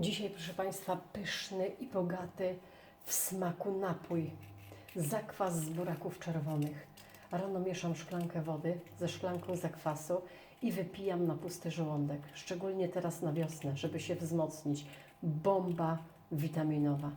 Dzisiaj, proszę Państwa, pyszny i bogaty w smaku napój. Zakwas z buraków czerwonych. Rano mieszam szklankę wody ze szklanką zakwasu i wypijam na pusty żołądek. Szczególnie teraz na wiosnę, żeby się wzmocnić. Bomba witaminowa.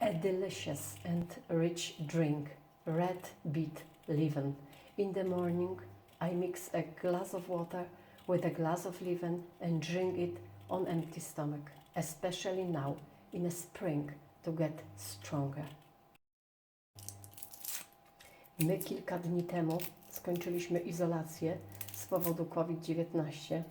A delicious and rich drink. Red beet leaven. In the morning, I mix a glass of water with a glass of leaven and drink it on empty stomach, especially now in the spring to get stronger. My kilka dni temu skończyliśmy izolację z powodu COVID-19,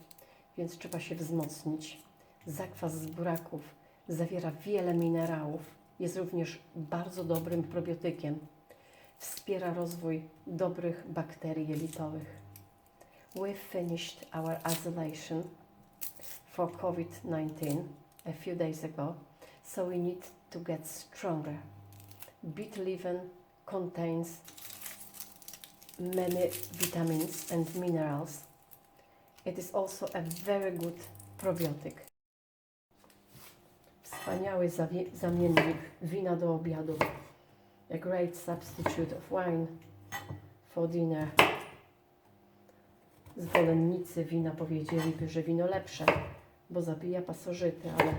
więc trzeba się wzmocnić. Zakwas z buraków zawiera wiele minerałów, jest również bardzo dobrym probiotykiem. Wspiera rozwój dobrych bakterii jelitowych. We finished our isolation for COVID 19 a few days ago, so we need to get stronger. Beet leaven contains many vitamins and minerals. It is also a very good probiotic. Wspaniały zamiennik wina do obiadu. A great substitute of wine for dinner. Zwolennicy wina powiedzieliby, że wino lepsze, bo zabija pasożyty, ale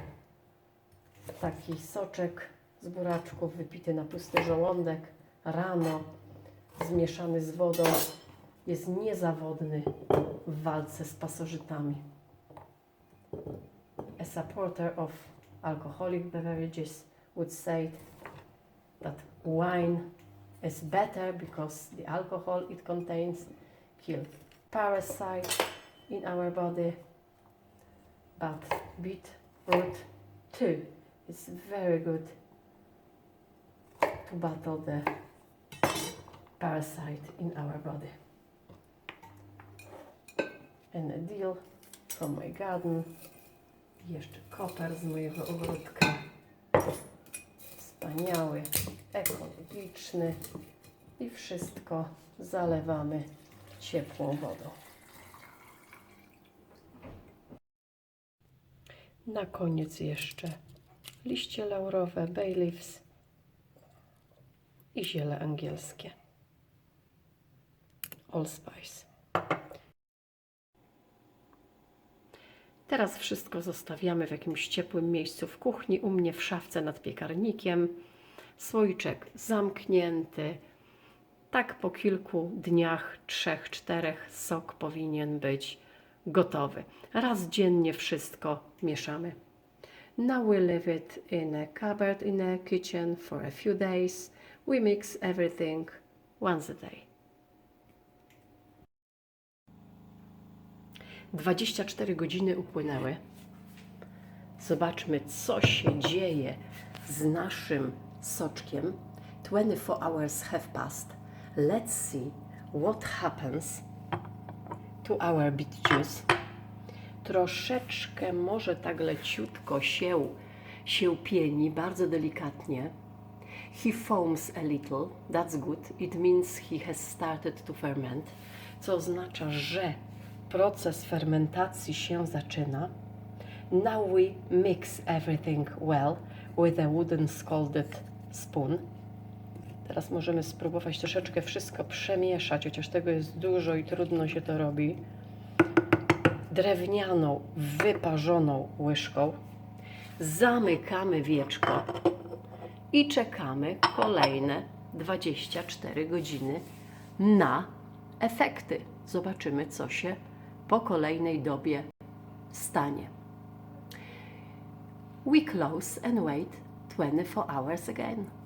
taki soczek z buraczków wypity na pusty żołądek rano, zmieszany z wodą, jest niezawodny w walce z pasożytami. A supporter of alcoholic beverages would say that wine is better because the alcohol it contains kill parasites in our body but beetroot too. Is very good to battle the parasite in our body. And a deal from my garden. Jeszcze koper z mojego ogródka. Wspaniały, ekologiczny. I wszystko zalewamy ciepłą wodą. Na koniec jeszcze liście laurowe, bay leaves i ziele angielskie. Allspice. Teraz wszystko zostawiamy w jakimś ciepłym miejscu w kuchni, u mnie w szafce nad piekarnikiem. Słoiczek zamknięty. Tak po kilku dniach, trzech, czterech, sok powinien być gotowy. Raz dziennie wszystko mieszamy. Now we leave it in a cupboard in a kitchen for a few days. We mix everything once a day. 24 godziny upłynęły. Zobaczmy, co się dzieje z naszym soczkiem. 24 hours have passed. Let's see what happens to our beet juice. Troszeczkę może tak leciutko się, się pieni, bardzo delikatnie. He foams a little, that's good. It means he has started to ferment, co oznacza, że proces fermentacji się zaczyna. Now we mix everything well with a wooden scalded spoon. Teraz możemy spróbować troszeczkę wszystko przemieszać, chociaż tego jest dużo i trudno się to robi. Drewnianą, wyparzoną łyżką. Zamykamy wieczko i czekamy kolejne 24 godziny na efekty. Zobaczymy, co się po kolejnej dobie stanie. We close and wait 24 hours again.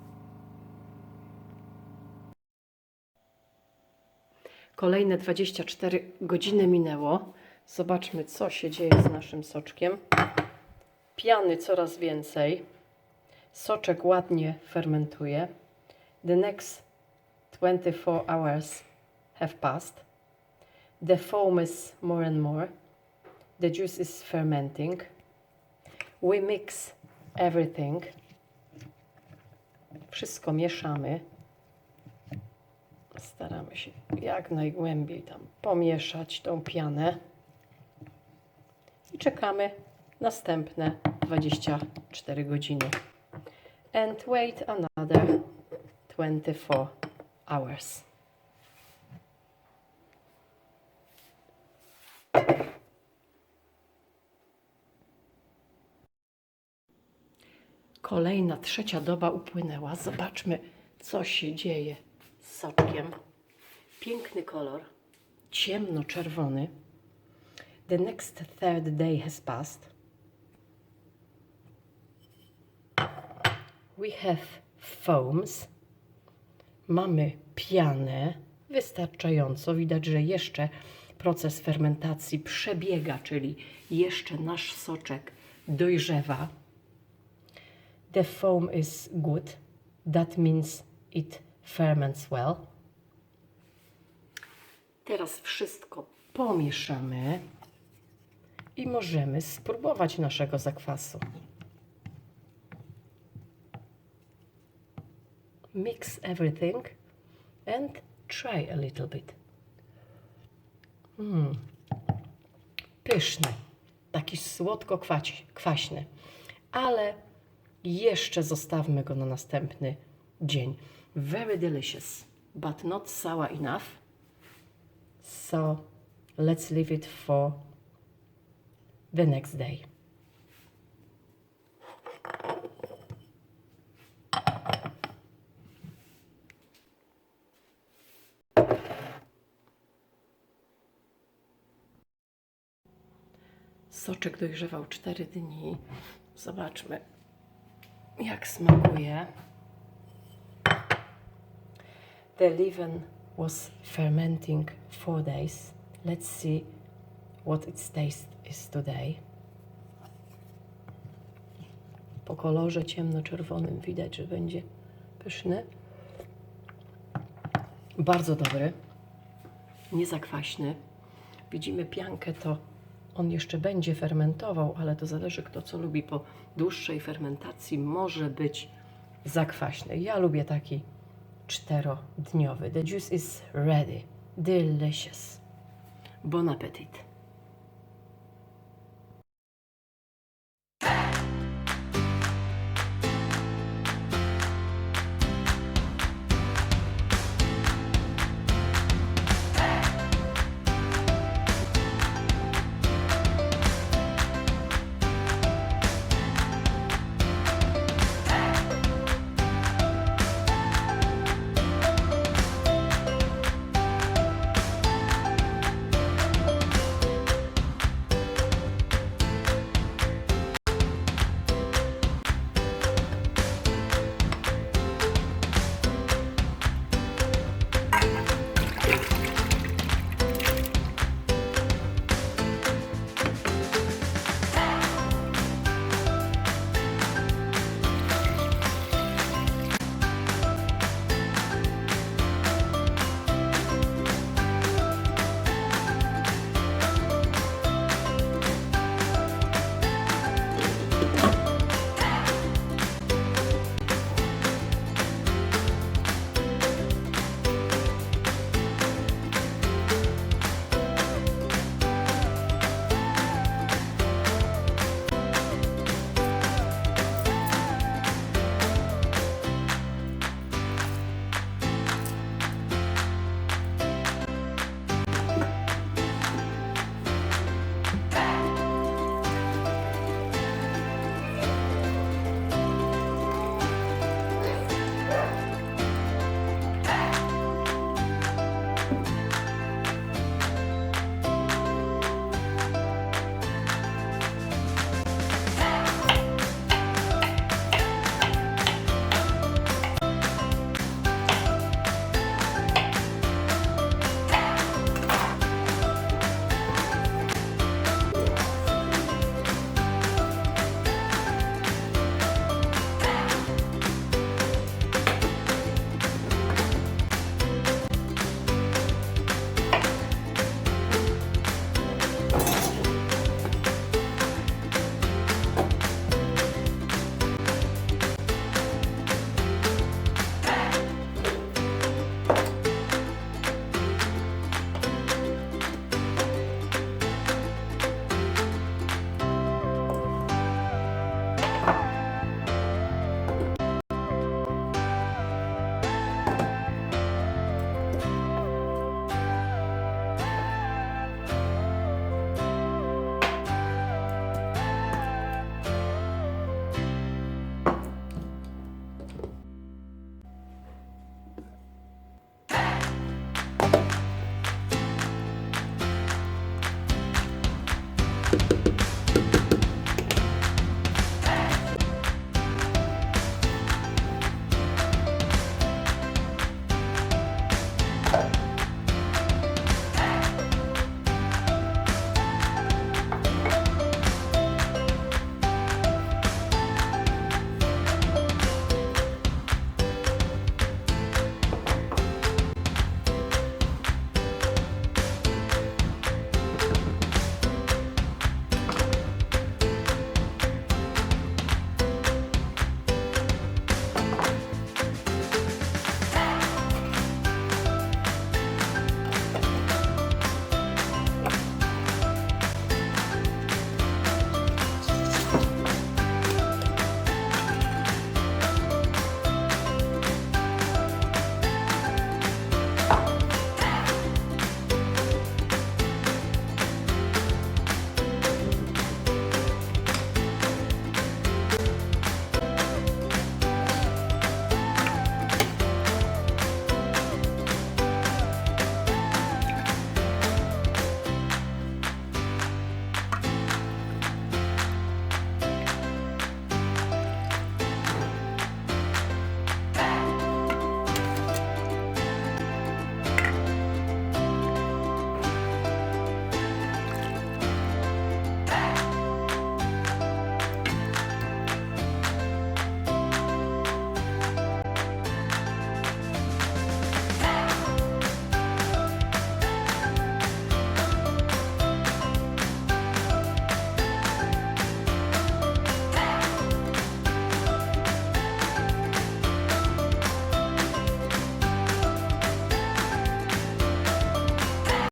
Kolejne 24 godziny minęło. Zobaczmy, co się dzieje z naszym soczkiem. Piany coraz więcej. Soczek ładnie fermentuje. The next 24 hours have passed. The foam is more and more. The juice is fermenting. We mix everything. Wszystko mieszamy. Staramy się jak najgłębiej tam pomieszać tą pianę. I czekamy następne 24 godziny. And wait another 24 hours. Kolejna, trzecia doba upłynęła. Zobaczmy, co się dzieje soczkiem. Piękny kolor, ciemno-czerwony. The next third day has passed. We have foams. Mamy pianę wystarczająco. Widać, że jeszcze proces fermentacji przebiega, czyli jeszcze nasz soczek dojrzewa. The foam is good. That means it ferments well. Teraz wszystko pomieszamy i możemy spróbować naszego zakwasu. Mix everything and try a little bit. Mm. Pyszny, taki słodko-kwaśny, ale jeszcze zostawmy go na następny dzień. Very delicious, but not sour enough. So let's leave it for the next day. Soczek dojrzewał 4 dni. Zobaczmy, jak smakuje. The leaven was fermenting four days. Let's see what its taste is today. Po kolorze ciemno-czerwonym widać, że będzie pyszny. Bardzo dobry. Nie zakwaśny. Widzimy piankę, to on jeszcze będzie fermentował, ale to zależy kto co lubi. Po dłuższej fermentacji może być zakwaśny. Ja lubię taki czterodniowy. The juice is ready. Delicious. Bon appetit.